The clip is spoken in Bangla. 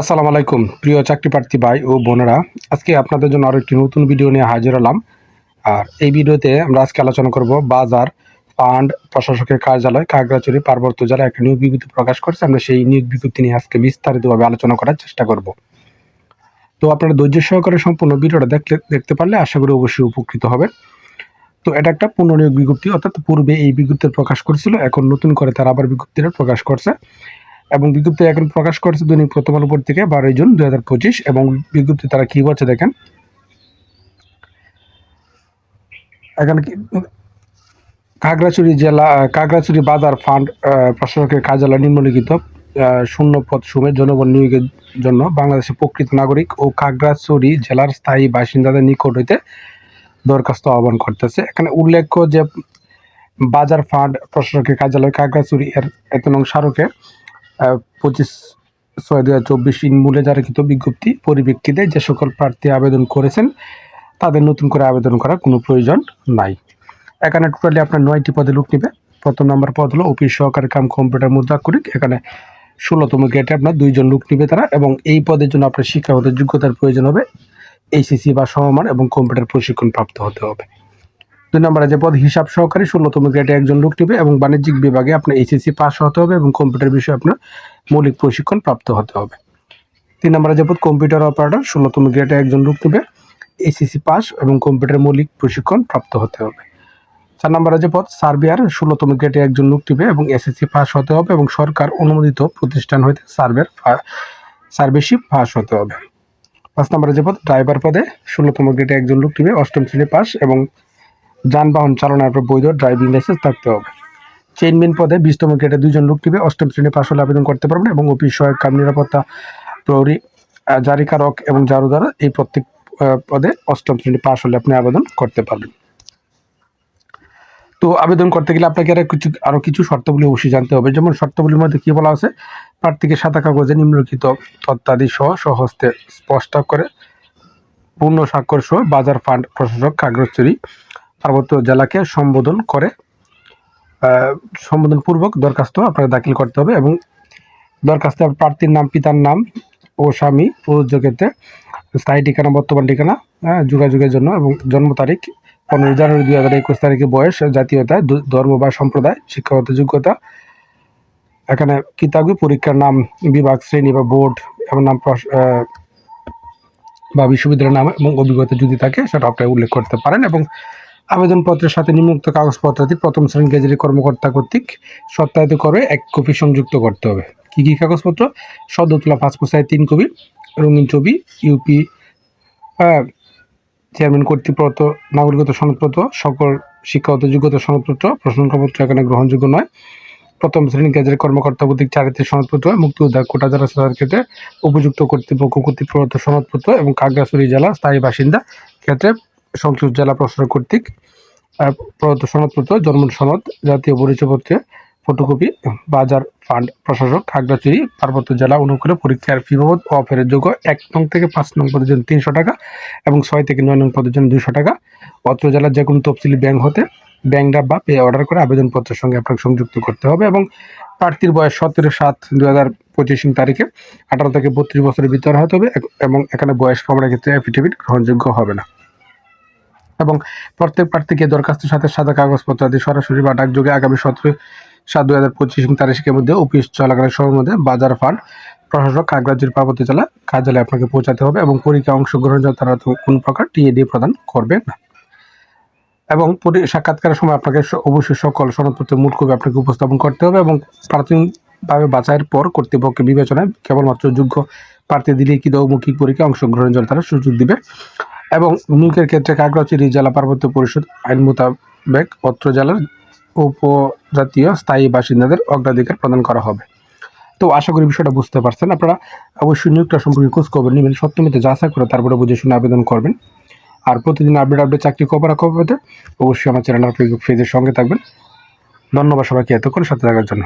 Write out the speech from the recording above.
আসসালামু আলাইকুম, প্রিয় চাকরি প্রার্থী ভাই ও বোনেরা। আজকে আপনাদের জন্য আরও একটি নতুন ভিডিও নিয়ে হাজির হলাম। আর এই ভিডিওতে আমরা আজকে আলোচনা করব বাজার, ফান্ড, প্রশাসকের কার্যালয় কাগড়াচুরি পার্বত্য জেলায় একটা নিয়োগ বিজ্ঞপ্তি প্রকাশ করেছে। আমরা সেই নিয়োগ বিজ্ঞপ্তি নিয়ে আজকে বিস্তারিতভাবে আলোচনা করার চেষ্টা করব। তো আপনারা ধৈর্য সহকারে সম্পূর্ণ ভিডিওটা দেখলে, দেখতে পারলে আশা করি অবশ্যই উপকৃত হবেন। তো এটা একটা পুনর্নিয়োগ বিজ্ঞপ্তি, অর্থাৎ পূর্বে এই বিজ্ঞপ্তি প্রকাশ করেছিল, এখন নতুন করে তারা আবার বিজ্ঞপ্তিটা প্রকাশ করছে। এবং বিজ্ঞপ্তি এখন প্রকাশ করেছে দৈনিক প্রথম আলো থেকে বারোই জুন দুই হাজার পঁচিশ, এবং বিজ্ঞপ্তি তারা কি বলছে দেখেন। এখানে কি খাগড়াছড়ি জেলা খাগড়াছড়ি বাজার ফান্ড প্রশাসকের কার্যালয় নিম্নলিখিত শূন্য পদ সুমের জনগণ নিয়োগের জন্য বাংলাদেশের প্রকৃত নাগরিক ও খাগড়াছড়ি জেলার স্থায়ী বাসিন্দাদের নিকট হইতে দরখাস্ত আহ্বান করতেছে। এখানে উল্লেখ্য যে বাজার ফান্ড প্রশাসকের কার্যালয় খাগড়াছড়ি এর এত নং স্মারকে পঁচিশ ছয় দু হাজার চব্বিশ মূল্যে জারিকৃত বিজ্ঞপ্তি পরিপ্রেক্ষিতে যে সকল প্রার্থী আবেদন করেছেন, তাদের নতুন করে আবেদন করার কোনো প্রয়োজন নাই। এখানে টোটালি আপনার নয়টি পদে লোক নেবে। প্রথম নম্বর পদ হলো অফিস সহকারী কাম কম্পিউটার মুদ্রাক্ষরিক এখানে ষোলোতম গেটে আপনার দুইজন লোক নিবে তারা এবং এই পদের জন্য আপনার শিক্ষাগত যোগ্যতার প্রয়োজন হবে। এইচএসসি বা সমমান এবং কম্পিউটার প্রশিক্ষণ প্রাপ্ত হতে হবে। দুই নম্বরে যে পদ হিসাব সহকারী ষোলোতম গ্রেডে একজন লোক নিবে এবং বাণিজ্যিক বিভাগে আপনার এইচএসসি পাস হতে হবে এবং কম্পিউটার বিষয়ে আপনার মৌলিক প্রশিক্ষণ প্রাপ্ত হতে হবে। তিন নম্বরে যে পদ কম্পিউটার অপারেটর ষোলোতম গ্রেডে একজন লোক নিবে এইচএসসি পাস এবং কম্পিউটার মৌলিক প্রশিক্ষণ প্রাপ্ত হতে হবে। চার নম্বরে যে পদ সার্ভিয়ার ষোলোতম গ্রেডে একজন লোক নিবে এবং এসএসসি পাস হতে হবে এবং সরকার অনুমোদিত প্রতিষ্ঠান হইতে সার্ভের সার্ভিসিপ পাস হতে হবে। পাঁচ নম্বরে যে পদ ড্রাইভার পদে ষোলোতম গ্রেডে একজন লোক নিবে, অষ্টম শ্রেণি পাস এবং যানবাহন চালনার উপর বৈধ ড্রাইভিং লাইসেন্স থাকতে হবে। চেইনম্যান পদে বিশতম গ্রেডে দুজন লোক নিবে অষ্টম শ্রেণি পাশ হলে আবেদন করতে পারবেন এবং অফিস সহায়ক কাম নিরাপত্তা প্রহরী জারিকারক এবং জারুদার এই প্রত্যেক পদে অষ্টম শ্রেণি পাশ হলে আপনি আবেদন করতে পারবেন। তো আবেদন করতে গেলে আপনাকে আরও কিছু আরও কিছু শর্তাবলী অবশ্যই জানতে হবে। যেমন শর্তাবলীর মধ্যে কি বলা আছে? প্রার্থীকে সাদা কাগজে নিম্নলিখিত তথ্যাদি সহ স্বহস্তে স্পষ্ট করে, পূর্ণ স্বাক্ষর সহ বাজার ফান্ড, প্রশাসক, কাগজচুরি পার্বত্য জেলাকে সম্বোধন করে সম্বোধনপূর্বক দরখাস্ত আপনাকে দাখিল করতে হবে এবং দরখাস্তে প্রার্থীর নাম পিতার নাম ও স্বামী প্রযোজ্য ক্ষেত্রে স্থায়ী ঠিকানা বর্তমান ঠিকানা হ্যাঁ, যোগাযোগের জন্য এবং জন্ম তারিখ পনেরো জানুয়ারি দুই হাজার একুশ তারিখে বয়স জাতীয়তা ধর্ম বা সম্প্রদায় শিক্ষাগত যোগ্যতা। এখানে কি থাকবে পরীক্ষার নাম বিভাগ শ্রেণি বা বোর্ড এবং নাম বা বিশ্ববিদ্যালয়ের নাম এবং অভিজ্ঞতা যদি থাকে সেটা আপনি উল্লেখ করতে পারেন এবং আবেদনপত্রের সাথে নিম্নোক্ত কাগজপত্রাদি প্রথম শ্রেণি গেজেটের কর্মকর্তা কর্তৃক সত্যায়িত করে এক কপি সংযুক্ত করতে হবে। কি কী কাগজপত্র? সদ্য তোলা পাসপোর্ট তিন কপি, রঙিন ছবি, ইউপি চেয়ারম্যান কর্তৃপত্র নাগরিকত্ব সনদপত্র, সকল শিক্ষাগত যোগ্যতা সনদপত্র, প্রশ্নপত্র এখানে গ্রহণযোগ্য নয়। প্রথম শ্রেণি গেজের কর্মকর্তা কর্তৃক চারিত্রিক সনদপত্র মুক্তিযোদ্ধা কোটা যারা সাধারণ ক্ষেত্রে উপযুক্ত কর্তৃপক্ষ প্রদত্ত সনদপত্র এবং খাগড়াছড়ি জেলা স্থায়ী বাসিন্দা ক্ষেত্রে সংশ্লিষ্ট জেলা প্রশাসক কর্তৃক প্রদত্ত সনদপত্র জন্ম সনদ, জাতীয় পরিচয়পত্রে ফটোকপি বাজার ফান্ড প্রশাসক, খাগড়াছড়ি, পার্বত্য জেলা অনুকূলে পরীক্ষার ফি বাবদ অফেরের যোগ্য এক নং থেকে পাঁচ নং পদের জন্য তিনশো টাকা এবং ছয় থেকে নয় নং পদের জন্য টাকা। অত্র জেলার যে কোনো তফসিলি ব্যাংক হতে ব্যাংক ড্রাফট বা পে অর্ডার করে আবেদনপত্রের সঙ্গে আপনাকে সংযুক্ত করতে হবে এবং প্রার্থীর বয়স সতেরো সাত দু হাজার পঁচিশ তারিখে আঠারো থেকে বত্রিশ বছরের ভিতরে হতে হবে এবং এখানে বয়স প্রমাণের ক্ষেত্রে অ্যাফিডেভিট গ্রহণযোগ্য হবে না। এবং প্রত্যেক প্রার্থীকে দরখাস্তের সাথে সাদা কাগজপত্র আদি সরাসরি বা ডাকযোগে আগামী সতেরো সাত দু হাজার পঁচিশ তারিখের মধ্যে অফিস চলাকালীন সময়ের মধ্যে বাজার ফান্ড প্রশাসক কাগরাজির পার্বত্য জেলা কার্যালয়ে আপনাকে পৌঁছাতে হবে এবং পরীক্ষা অংশগ্রহণ তারা কোনো প্রকার টিএডি প্রদান করবে না। এবং সাক্ষাৎকারের সময় আপনাকে অবশ্যই সকল সনদপত্রের মূল কপি আপনাকে উপস্থাপন করতে হবে এবং প্রাথমিকভাবে বাছাইয়ের পর কর্তৃপক্ষের বিবেচনায় কেবলমাত্র যোগ্য প্রার্থী দিলে কি মৌখিক পরীক্ষা অংশগ্রহণের জন্য তারা সুযোগ দিবে। এবং নিয়োগের ক্ষেত্রে কাগরাচিরি জেলা পার্বত্য পরিষদ আইন মোতাবেক অত্র জেলার উপজাতীয় স্থায়ী বাসিন্দাদের অগ্রাধিকার প্রদান করা হবে। তো আশা করি বিষয়টা বুঝতে পারছেন। আপনারা অবশ্যই নিয়োগটা সম্পর্কে খোঁজ খবর নেবেন সত্যমিতে যাচাই করে তারপরে বুঝে শুনে আবেদন করবেন। আর প্রতিদিন আপডেট আপডেট চাকরি খবর খবর অবশ্যই আমার চ্যানেল ফেসবুক পেজের সঙ্গে থাকবেন। ধন্যবাদ সবাইকে এতক্ষণ সাথে থাকার জন্য।